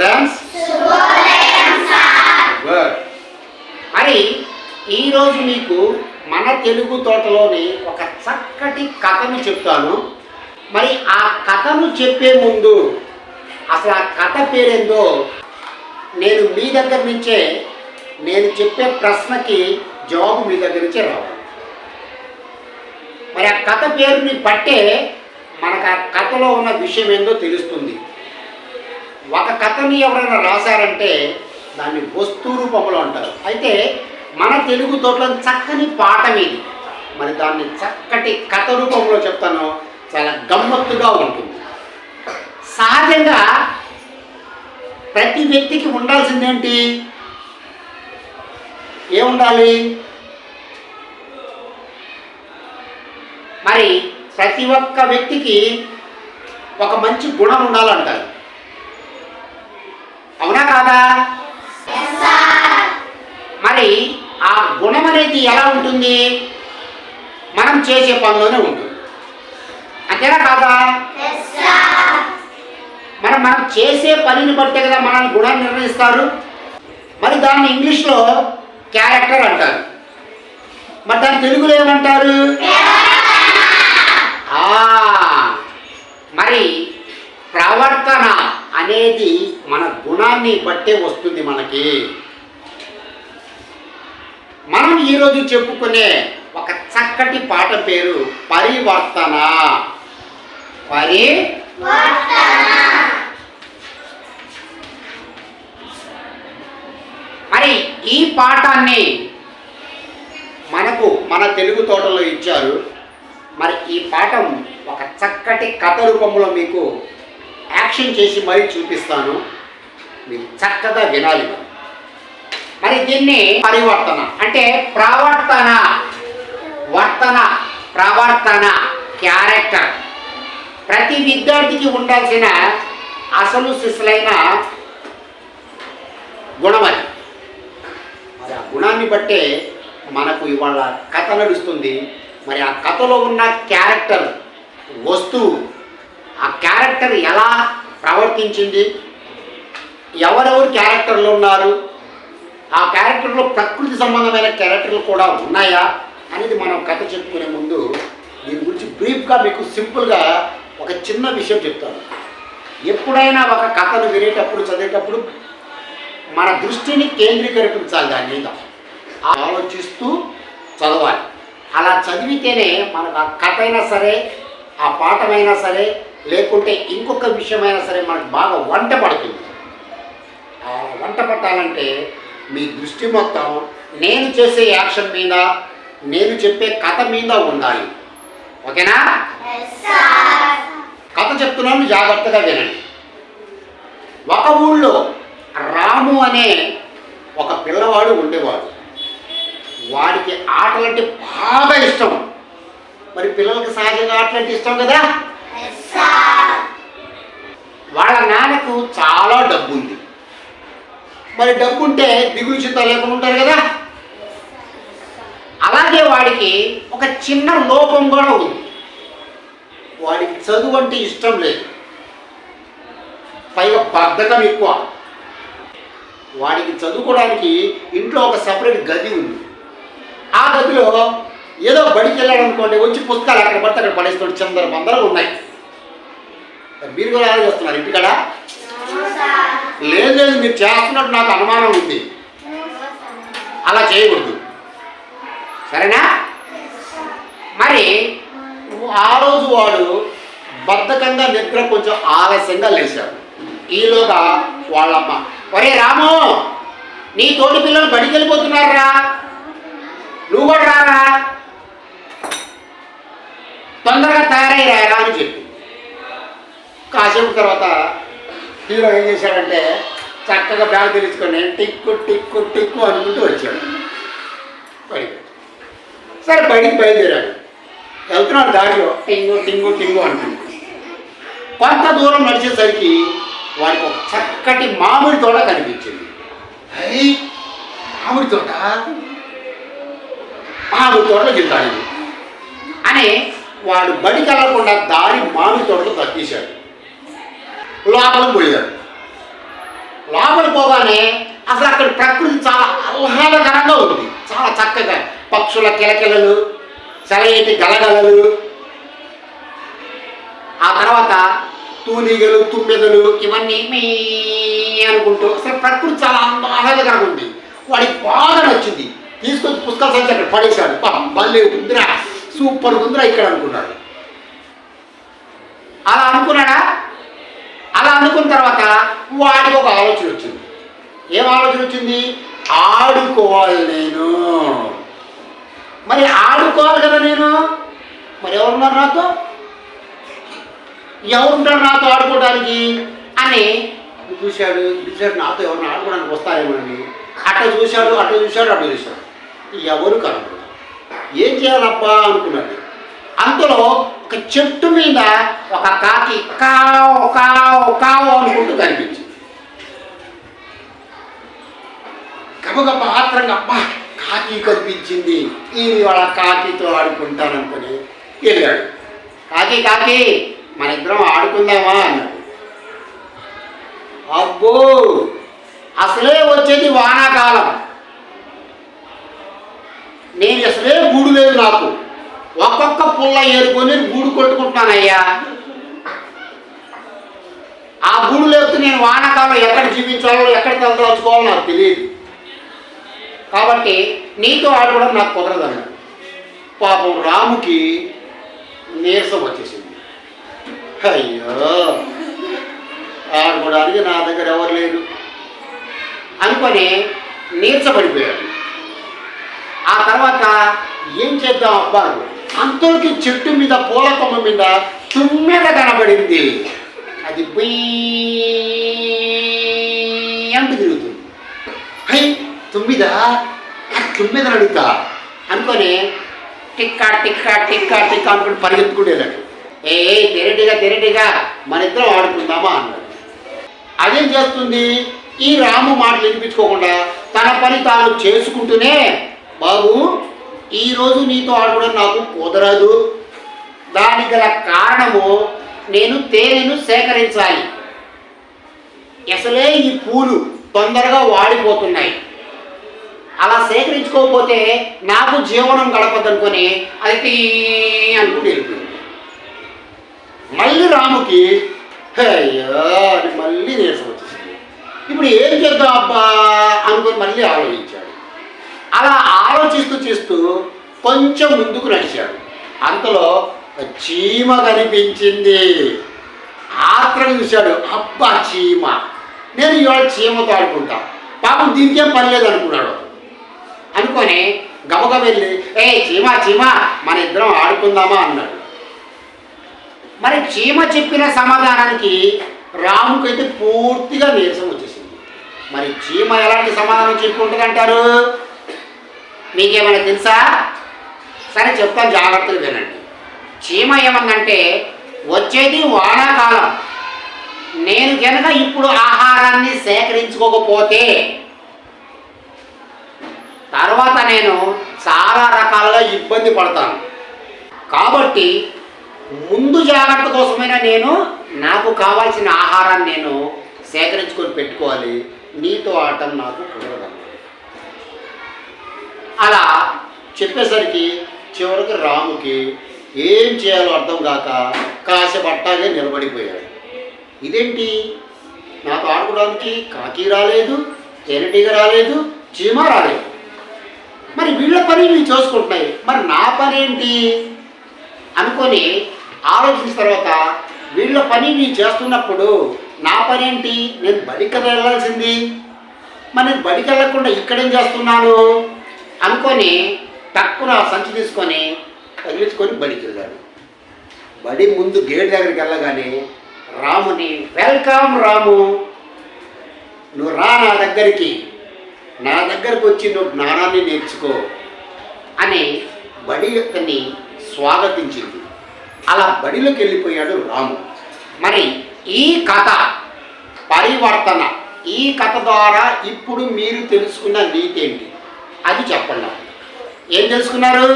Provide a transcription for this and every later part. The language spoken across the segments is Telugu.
చిల్డ్రన్స్ గుడ్ మరి ఈరోజు మీకు మన తెలుగు తోటలోని ఒక చక్కటి కథను చెప్తాను. మరి ఆ కథను చెప్పే ముందు అసలు ఆ కథ పేరేందో నేను మీ దగ్గర నుంచే నేను చెప్పే ప్రశ్నకి జవాబు మీ దగ్గర నుంచే రావాలి. మరి ఆ కథ పేరుని బట్టే మనకు ఆ కథలో ఉన్న విషయం ఏందో తెలుస్తుంది. ఒక కథని ఎవరైనా రాశారంటే దాన్ని వస్తు రూపంలో అంటారు. అయితే మన తెలుగు తోటలో చక్కని పాఠం ఇది మరి దాన్ని చక్కటి కథ రూపంలో చెప్తాను. చాలా గమ్మత్తుగా ఉంటుంది. సహజంగా ప్రతి వ్యక్తికి ఉండాల్సిందేంటి? ఏముండాలి? మరి ప్రతి ఒక్క వ్యక్తికి ఒక మంచి గుణం ఉండాలంటారు. అవునా కాదా? మరి ఆ గుణం అనేది ఎలా ఉంటుంది? మనం చేసే పనిలోనే ఉంటుంది. అంతేనా కాదా? మరి మనం చేసే పనిని బట్టే కదా మన గుణాన్ని నిర్ణయిస్తారు. మరి దాన్ని ఇంగ్లీష్లో క్యారెక్టర్ అంటారు. మరి దాన్ని తెలుగులో ఏమంటారు? ఆ, మరి ప్రవర్తన. అనేది మన గుణాన్ని బట్టే వస్తుంది మనకి. మనం ఈరోజు చెప్పుకునే ఒక చక్కటి పాట పేరు పరివర్తన. పరి మరి ఈ పాఠాన్ని మనకు మన తెలుగు తోటలో ఇచ్చారు. మరి ఈ పాఠం ఒక చక్కటి కథ రూపంలో మీకు యాక్షన్ చేసి మరీ చూపిస్తాను. మీరు చక్కగా వినాలి మరి. మరి దీన్ని పరివర్తన అంటే ప్రవర్తన. వర్తన ప్రవర్తన క్యారెక్టర్. ప్రతి విద్యార్థికి ఉండాల్సిన అసలు సిసలైన గుణం అది. మరి ఆ గుణాన్ని బట్టే మనకు ఇవాళ కథ నడుస్తుంది. మరి ఆ కథలో ఉన్న క్యారెక్టర్ వస్తువు ఆ క్యారెక్టర్ ఎలా ప్రవర్తించింది? ఎవరెవరు క్యారెక్టర్లు ఉన్నారు? ఆ క్యారెక్టర్లో ప్రకృతి సంబంధమైన క్యారెక్టర్లు కూడా ఉన్నాయా? అనేది మనం కథ చెప్పుకునే ముందు దీని గురించి బ్రీఫ్గా మీకు సింపుల్గా ఒక చిన్న విషయం చెప్తాను. ఎప్పుడైనా ఒక కథను వినేటప్పుడు చదివేటప్పుడు మన దృష్టిని కేంద్రీకరించాలి దాని మీద. ఆలోచిస్తూ చదవాలి. అలా చదివితేనే మనకు ఆ కథ అయినా సరే ఆ పాఠమైనా సరే లేకుంటే ఇంకొక విషయమైనా సరే మనకు బాగా వంట పడుతుంది. ఆ వంట పట్టాలంటే మీ దృష్టి మొత్తం నేను చేసే యాక్షన్ మీద నేను చెప్పే కథ మీద ఉండాలి. ఓకేనా? కథ చెప్తున్నాను జాగ్రత్తగా వినండి. ఒక ఊళ్ళో రాము అనే ఒక పిల్లవాడు ఉండేవాడు. వాడికి ఆటలంటే బాగా ఇష్టం. మరి పిల్లలకి సహజంగా ఆటలంటే ఇష్టం కదా? వాళ్ళ నాన్నకు చాలా డబ్బు ఉంది మరి డబ్బు ఉంటే దిగులు చింత లేకుండా ఉంటారు కదా? అలాగే వాడికి ఒక చిన్న లోపం కూడా ఉంది. వాడికి చదువు అంటే ఇష్టం లేదు. పైగా బద్ధకం ఎక్కువ. వాడికి చదువుకోవడానికి ఇంట్లో ఒక సపరేట్ గది ఉంది. ఆ గదిలో ఏదో బడికి వెళ్ళాడు అనుకోండి వచ్చి పుస్తకాలు అక్కడ పడితే అక్కడ పడేస్తాడు చందర బందరలు ఉన్నాయి. మీరు కూడా ఆలోచిస్తున్నారు ఇంటికాడ లేదు లేదు మీరు చేస్తున్నట్టు నాకు అనుమానం ఉంది. అలా చేయకూడదు. సరేనా? మరి ఆ రోజు వాడు బద్ధకంగా నిద్ర కొంచెం ఆలస్యంగా లేచాడు ఈలోగా వాళ్ళమ్మ ఒరే రాము నీ తోటి పిల్లలు బడికి వెళ్ళిపోతున్నారా నువ్వు కూడా రారా? తొందరగా తయారై రారా అని చెప్పి. కాసేపు తర్వాత హీరో ఏం చేశాడంటే చక్కగా బ్యాగ్ తెలుసుకొని టిక్కు టిక్కు టిక్కు అనుకుంటూ వచ్చాడు. బడికి సరే బయటికి బయలుదేరాడు. వెళ్తున్నాడు దారిలో టింగు టింగు టింగు అంటుంది. కొంత దూరం నడిచేసరికి వాడికి ఒక చక్కటి మామిడి తోట కనిపించింది. అయ్యి మామిడి తోట? మామిడి తోటలో దిగుతాడు అని వాడు బడికి వెళ్ళకుండా దారి మామిడి తోటలో తప్పేశాడు లోపలికి పోయాడు లోపల పోగానే అసలు అక్కడ ప్రకృతి చాలా ఆహ్లాదకరంగా ఉంది. చాలా చక్కగా పక్షుల కిలకిలలు సెలయేటి గలగలలు. ఆ తర్వాత తూనీగలు తుమ్మెదలు ఇవన్నీ మీ అనుకుంటూ అసలు ప్రకృతి చాలా ఆహ్లాదకరంగా ఉంది. వాడికి బాగా నచ్చింది. తీసుకొచ్చి పుస్తకాలు సంచి అక్కడ పడేశాడు. పా భలే ఉందిరా. సూపర్ ఉందిరా ఇక్కడ అనుకున్నాడు. అలా అనుకున్నాడా? అలా అనుకున్న తర్వాత వాడికి ఒక ఆలోచన వచ్చింది. ఏం ఆలోచన వచ్చింది? ఆడుకోవాలి నేను. మరి ఆడుకోవాలి కదా నేను? మరి ఎవరున్నారు నాతో? ఎవరుంటారు నాతో ఆడుకోవడానికి అని చూశాడు చూశాడు నాతో ఎవరిని ఆడుకోవడానికి వస్తారేమోనని. అట్ట చూశాడు అట్ట చూశాడు అటు చూశాడు. ఎవరు కనపడదు ఏం చేయాలబ్బా అనుకున్నాడు అంతలో ఒక చెట్టు మీద ఒక కాకి కావ్ కావ్ కావ్ అనుకుంటూ కనిపించింది. గబగబ ఆత్రంగా అబ్బా కాకి కనిపించింది. ఈ వాళ్ళ కాకితో ఆడుకుంటాననుకుని వెళ్ళాడు కాకి కాకి మన ఇద్దరం ఆడుకుందామా అన్నాడు. అబ్బో అసలే వచ్చేది వానాకాలం. నేను అసలే గూడు లేదు నాకు. ఒక్కొక్క పుల్ల ఏరుకొని గూడు కొట్టుకుంటున్నానయ్యా. ఆ గూడు లేకపోతే నేను వానకాలం ఎక్కడ జీవించాలో ఎక్కడ తలదలుచుకోవాలో నాకు తెలియదు. కాబట్టి నీతో ఆడుకోవడం నాకు కుదరదు పాపం రాముకి నీరసం వచ్చేసింది. అయ్యో! ఆడుకోవడానికి నా దగ్గర ఎవరు లేరు. అనుకొని నీరసపడిపోయాడు. ఆ తర్వాత ఏం చేద్దాం అబ్బా? అంతలోకి చెట్టు మీద పూల కొమ్మ మీద తుమ్మెద కనబడింది. అది ఎంత తిరుగుతుంది. హై తుమ్మిద? తుమ్మిద అడుగుతా. అనుకొని టిక్కా టిక్కా టిక్కా టిక్కా అనుకుని పరిగెత్తుకుంటూ ఏ తెరటిగా తెరటిగా మన ఇద్దరం ఆడుకుందామా అన్నాడు. అదేం చేస్తుంది? ఈ రాము మాటలు వినిపించుకోకుండా తన పని తాను చేసుకుంటూనే బాబు ఈరోజు నీతో ఆడడం నాకు కుదరదు. దానికి గల కారణము నేను తేనెను సేకరించాలి. అసలే ఈ పూలు తొందరగా వాడిపోతున్నాయి. అలా సేకరించుకోకపోతే నాకు జీవనం గడపదనుకొని అది తీ అనుకుని వెళ్ళిపోయింది మళ్ళీ రాముకి అయ్యో మళ్ళీ నీరసం ఇప్పుడు ఏం చేద్దాం అబ్బా? అనుకుని మళ్ళీ ఆలోచించాడు అలా ఆలోచిస్తూ చేస్తూ కొంచెం ముందుకు నడిచాడు. అంతలో చీమ కనిపించింది. ఆత్రం చూశాడు. అబ్బా చీమ. నేను ఇవాళ చీమతో ఆడుకుంటా. పాపం దీనికేం పని లేదు అనుకున్నాడు అనుకొని గబగ వెళ్ళి ఏ చీమ చీమ మన ఇద్దరం ఆడుకుందామా? అన్నాడు. మరి చీమ చెప్పిన సమాధానానికి రాముకైతే పూర్తిగా నీరసం వచ్చేసింది. మరి చీమ ఎలాంటి సమాధానం చెప్పుకుంటుంది అంటారు మీకేమైనా తెలుసా? సరే చెప్తాను జాగ్రత్తలు వినండి. చీమ ఏమందంటే వచ్చేది వానాకాలం. నేను కనుక ఇప్పుడు ఆహారాన్ని సేకరించుకోకపోతే తర్వాత నేను చాలా రకాలుగా ఇబ్బంది పడతాను. కాబట్టి ముందు జాగ్రత్త కోసమైనా నేను నాకు కావాల్సిన ఆహారాన్ని నేను సేకరించుకొని పెట్టుకోవాలి. నీతో ఆటం నాకు కుదరదు అలా చెప్పేసరికి చివరికి రాముకి ఏం చేయాలో అర్థం కాక కాసేపట్టాగే నిలబడిపోయాడు. ఇదేంటి? నాకు ఆడుకోవడానికి కాకి రాలేదు తేనెటీగ రాలేదు చీమ రాలేదు. మరి వీళ్ళ పని వీళ్ళు చేసుకుంటున్నాయి. మరి నా పని ఏంటి? అనుకొని ఆలోచించిన తర్వాత వీళ్ళ పని నేను చేస్తున్నప్పుడు నా పని ఏంటి? నేను బడికి వెళ్ళాల్సింది. మరి నేను బడికి వెళ్ళకుండా ఇక్కడేం చేస్తున్నాను? అనుకొని తక్కువ సంచి తీసుకొని తగిలించుకొని బడికి వెళ్ళాడు బడి ముందు గేట్ దగ్గరికి వెళ్ళగానే రాముని వెల్కమ్ రాము నువ్వు రా నా దగ్గరికి. నా దగ్గరకు వచ్చి నువ్వు జ్ఞానాన్ని నేర్చుకో అని బడి యొక్కని స్వాగతించింది. అలా బడిలోకి వెళ్ళిపోయాడు రాము. మరి ఈ కథ పరివర్తన ఈ కథ ద్వారా ఇప్పుడు మీరు తెలుసుకున్న నీతి ఏంటి? అది చెప్పండి. ఏం తెలుసుకున్నారు?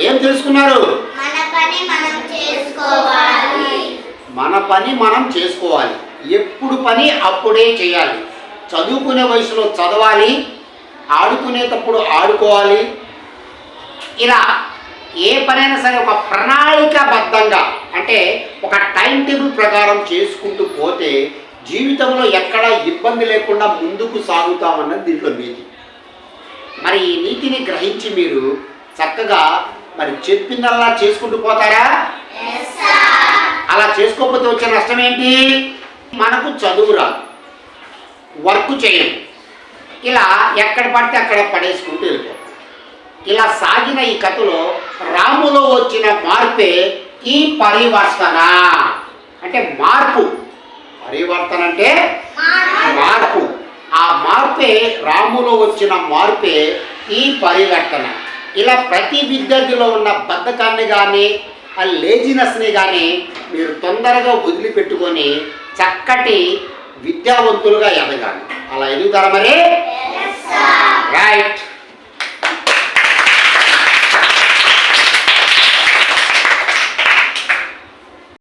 ఏం తెలుసుకున్నారు? మన పని మనం చేసుకోవాలి. మన పని మనం చేసుకోవాలి. ఎప్పుడు పని అప్పుడే చేయాలి. చదువుకునే వయసులో చదవాలి ఆడుకునేటప్పుడు ఆడుకోవాలి. ఇలా ఏ పనైనా సరే ఒక ప్రణాళికాబద్ధంగా అంటే ఒక టైం టేబుల్ ప్రకారం చేసుకుంటూ పోతే జీవితంలో ఎక్కడ ఇబ్బంది లేకుండా ముందుకు సాగుతామన్నది దీంట్లో నీతి. మరి ఈ నీతిని గ్రహించి మీరు చక్కగా మరి చెప్పిందల్లా చేసుకుంటూ పోతారా? అలా చేసుకోకపోతే వచ్చే నష్టం ఏంటి? మనకు చదువు రాదు. వర్క్ చేయం ఇలా ఎక్కడ పడితే అక్కడ పడేసుకుంటూ వెళ్ళిపోతాం. ఇలా సాగిన ఈ కథలో రాములో వచ్చిన మార్పే ఈ పరివర్తన. అంటే మార్పు. పరివర్తన అంటే మార్పు. ఆ మార్పే రాములో వచ్చిన మార్పే ఈ పరివర్తన. ఇలా ప్రతి విద్యార్థిలో ఉన్న బద్ధకాన్ని కానీ ఆ లేజినెస్ని కానీ మీరు తొందరగా వదిలిపెట్టుకొని చక్కటి విద్యావంతులుగా ఎదగాలి. అలా ఎదుగుతారా మరి? రైట్